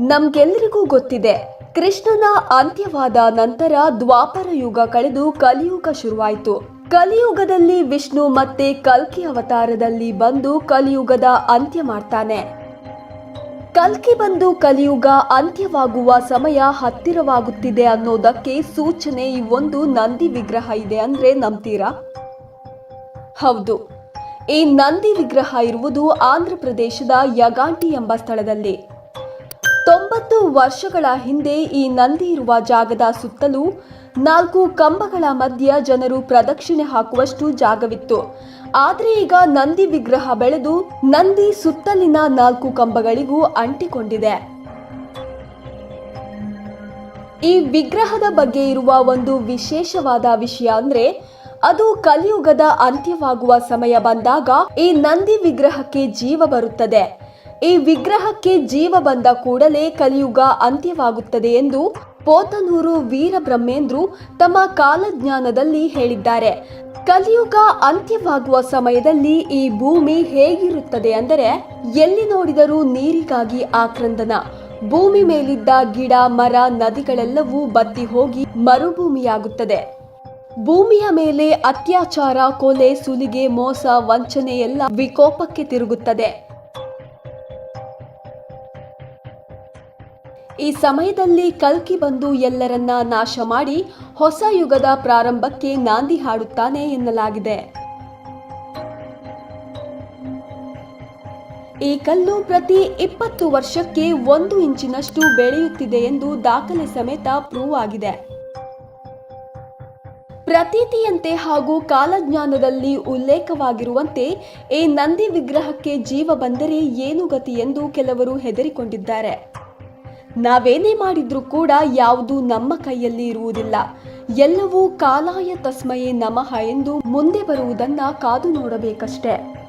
ನಮ್ಗೆಲ್ಲರಿಗೂ ಗೊತ್ತಿದೆ, ಕೃಷ್ಣನ ಅಂತ್ಯವಾದ ನಂತರ ದ್ವಾಪರ ಯುಗ ಕಳೆದು ಕಲಿಯುಗ ಶುರುವಾಯಿತು. ಕಲಿಯುಗದಲ್ಲಿ ವಿಷ್ಣು ಮತ್ತೆ ಕಲ್ಕಿ ಅವತಾರದಲ್ಲಿ ಬಂದು ಕಲಿಯುಗದ ಅಂತ್ಯ ಮಾಡ್ತಾನೆ. ಕಲ್ಕಿ ಬಂದು ಕಲಿಯುಗ ಅಂತ್ಯವಾಗುವ ಸಮಯ ಹತ್ತಿರವಾಗುತ್ತಿದೆ ಅನ್ನೋದಕ್ಕೆ ಸೂಚನೆ ಈ ಒಂದು ನಂದಿ ವಿಗ್ರಹ ಇದೆ ಅಂದ್ರೆ ನಂಬ್ತೀರಾ? ಹೌದು. ಈ ನಂದಿ ವಿಗ್ರಹ ಇರುವುದು ಆಂಧ್ರ ಪ್ರದೇಶದ ಯಗಾಂಟಿ ಎಂಬ ಸ್ಥಳದಲ್ಲಿ. ತೊಂಬತ್ತು ವರ್ಷಗಳ ಹಿಂದೆ ಈ ನಂದಿ ಇರುವ ಜಾಗದ ಸುತ್ತಲೂ ನಾಲ್ಕು ಕಂಬಗಳ ಮಧ್ಯ ಜನರು ಪ್ರದಕ್ಷಿಣೆ ಹಾಕುವಷ್ಟು ಜಾಗವಿತ್ತು. ಆದರೆ ಈಗ ನಂದಿ ವಿಗ್ರಹ ಬೆಳೆದು ನಂದಿ ಸುತ್ತಲಿನ ನಾಲ್ಕು ಕಂಬಗಳಿಗೂ ಅಂಟಿಕೊಂಡಿದೆ. ಈ ವಿಗ್ರಹದ ಬಗ್ಗೆ ಇರುವ ಒಂದು ವಿಶೇಷವಾದ ವಿಷಯ ಅಂದ್ರೆ, ಅದು ಕಲಿಯುಗದ ಅಂತ್ಯವಾಗುವ ಸಮಯ ಬಂದಾಗ ಈ ನಂದಿ ವಿಗ್ರಹಕ್ಕೆ ಜೀವ ಬರುತ್ತದೆ. ಈ ವಿಗ್ರಹಕ್ಕೆ ಜೀವ ಬಂದ ಕೂಡಲೇ ಕಲಿಯುಗ ಅಂತ್ಯವಾಗುತ್ತದೆ ಎಂದು ಪೋತನೂರು ವೀರಬ್ರಹ್ಮೇಂದ್ರು ತಮ್ಮ ಕಾಲಜ್ಞಾನದಲ್ಲಿ ಹೇಳಿದ್ದಾರೆ. ಕಲಿಯುಗ ಅಂತ್ಯವಾಗುವ ಸಮಯದಲ್ಲಿ ಈ ಭೂಮಿ ಹೇಗಿರುತ್ತದೆ ಅಂದರೆ ಎಲ್ಲಿ ನೋಡಿದರೂ ನೀರಿಗಾಗಿ ಆಕ್ರಂದನ. ಭೂಮಿ ಮೇಲಿದ್ದ ಗಿಡ, ಮರ, ನದಿಗಳೆಲ್ಲವೂ ಬತ್ತಿ ಹೋಗಿ ಮರುಭೂಮಿಯಾಗುತ್ತದೆ. ಭೂಮಿಯ ಮೇಲೆ ಅತ್ಯಾಚಾರ, ಕೊಲೆ, ಸುಲಿಗೆ, ಮೋಸ, ವಂಚನೆ ಎಲ್ಲ ವಿಕೋಪಕ್ಕೆ ತಿರುಗುತ್ತದೆ. ಈ ಸಮಯದಲ್ಲಿ ಕಲ್ಕಿ ಬಂದು ಎಲ್ಲರನ್ನ ನಾಶ ಮಾಡಿ ಹೊಸ ಯುಗದ ಪ್ರಾರಂಭಕ್ಕೆ ನಾಂದಿ ಹಾಡುತ್ತಾನೆ ಎನ್ನಲಾಗಿದೆ. ಈ ಕಲ್ಲು ಪ್ರತಿ ಇಪ್ಪತ್ತು ವರ್ಷಕ್ಕೆ ಒಂದು ಇಂಚಿನಷ್ಟು ಬೆಳೆಯುತ್ತಿದೆ ಎಂದು ದಾಖಲೆ ಸಮೇತ ಪ್ರೂವ್ ಆಗಿದೆ. ಪ್ರತೀತಿಯಂತೆ ಹಾಗೂ ಕಾಲಜ್ಞಾನದಲ್ಲಿ ಉಲ್ಲೇಖವಾಗಿರುವಂತೆ ಈ ನಂದಿ ವಿಗ್ರಹಕ್ಕೆ ಜೀವ ಬಂದರೆ ಏನು ಗತಿ ಎಂದು ಕೆಲವರು ಹೆದರಿಕೊಂಡಿದ್ದಾರೆ. ನಾವೇನೇ ಮಾಡಿದ್ರೂ ಕೂಡ ಯಾವುದು ನಮ್ಮ ಕೈಯಲ್ಲಿ ಇರುವುದಿಲ್ಲ. ಎಲ್ಲವೂ ಕಾಲಾಯ ತಸ್ಮಯೇ ನಮಃ ಎಂದು ಮುಂದೆ ಬರುವುದನ್ನ ಕಾದು ನೋಡಬೇಕಷ್ಟೇ.